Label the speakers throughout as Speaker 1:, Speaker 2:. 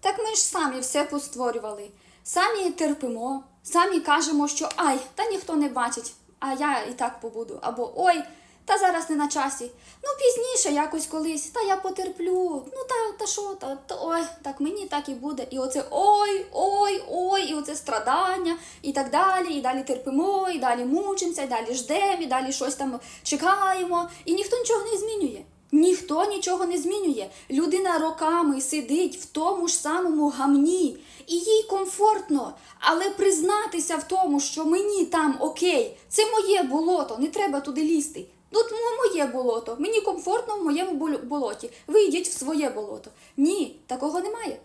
Speaker 1: Так ми ж самі все постворювали. Самі терпимо, самі кажемо, що ай, та ніхто не бачить, а я і так побуду. Або ой, та зараз не на часі. Ну, пізніше якось колись, та я потерплю. Ну та, та що, та, та ой, так мені так і буде. І оце ой, ой, ой, і оце страдання, і так далі, і далі терпимо, і далі мучимося, і далі ждемо, і далі щось там чекаємо. І ніхто нічого не змінює. Ніхто нічого не змінює. Людина роками сидить в тому ж самому гамні, і їй комфортно, але признатися в тому, що мені там окей, це моє болото, не треба туди лізти. Тут моє болото, мені комфортно в моєму болоті. Ви йдіть в своє болото. Ні, такого немає.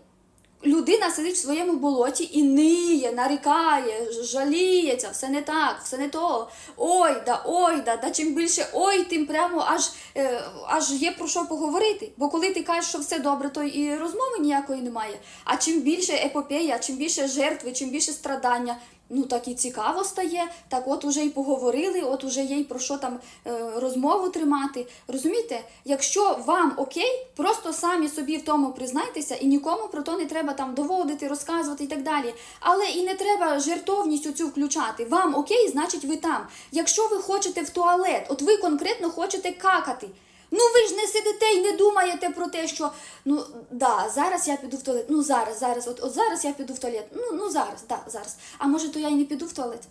Speaker 1: Сидить в своєму болоті і ниє, нарікає, жаліється, все не так, все не то. Ой, да, ой, да, да чим більше ой, тим прямо аж, е, аж є про що поговорити. Бо коли ти кажеш, що все добре, то і розмови ніякої немає. А чим більше епопея, чим більше жертви, чим більше страдання, ну так і цікаво стає. Так от уже й поговорили, от уже є й про що там е, розмову тримати. Розумієте, якщо вам окей, просто самі собі в тому признайтеся, і нікому про то не треба там доводити, розказувати і так далі. Але і не треба жертовність оцю включати. Вам окей, значить ви там. Якщо ви хочете в туалет, от ви конкретно хочете какати. Ну ви ж не сидите і не думаєте про те, що ну да, зараз я піду в туалет. Ну зараз, зараз, от, от зараз я піду в туалет. Ну, ну зараз, да, зараз. А може, то я і не піду в туалет?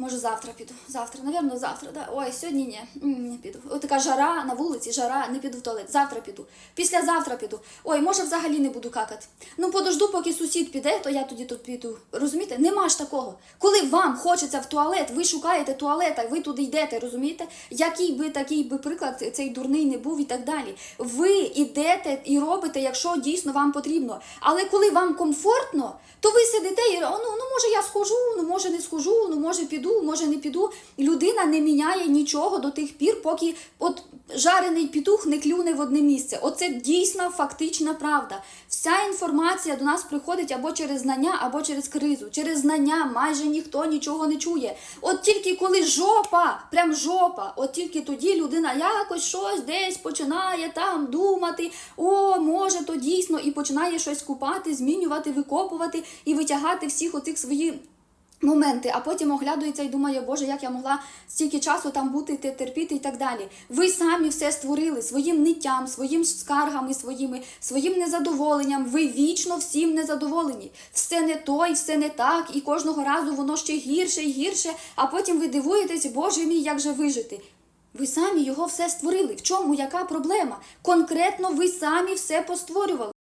Speaker 1: Може, завтра піду. Завтра, напевно, завтра. Да. Ой, сьогодні ні. Не піду. Ось така жара на вулиці, жара, не піду в туалет. Завтра піду. Післязавтра піду. Ой, може, взагалі не буду какати. Ну, подожду, поки сусід піде, то я тоді тут піду. Розумієте? Нема ж такого. Коли вам хочеться в туалет, ви шукаєте туалета, ви туди йдете, розумієте? Який би такий би приклад цей дурний не був і так далі. Ви йдете і робите, якщо дійсно вам потрібно. Але коли вам комфортно, то ви сидите і ну, ну може я схожу, ну може не схожу, ну може піду, може не піду. Людина не міняє нічого до тих пір, поки от жарений петух не клюне в одне місце. Оце дійсна фактична правда. Вся інформація до нас приходить або через знання, або через кризу. Через знання майже ніхто нічого не чує. От тільки коли жопа, прям жопа, от тільки тоді людина якось щось десь починає там думати, о, може, то дійсно, і починає щось купати, змінювати, викопувати і витягати всіх оцих свої. Моменти, а потім оглядується і думає, Боже, як я могла стільки часу там бути, терпіти і так далі. Ви самі все створили своїм ниттям, своїм скаргами, своїми, своїм незадоволенням. Ви вічно всім незадоволені. Все не то, і все не так, і кожного разу воно ще гірше і гірше, а потім ви дивуєтесь, Боже мій, як же вижити. Ви самі його все створили. В чому яка проблема? Конкретно ви самі все постворювали.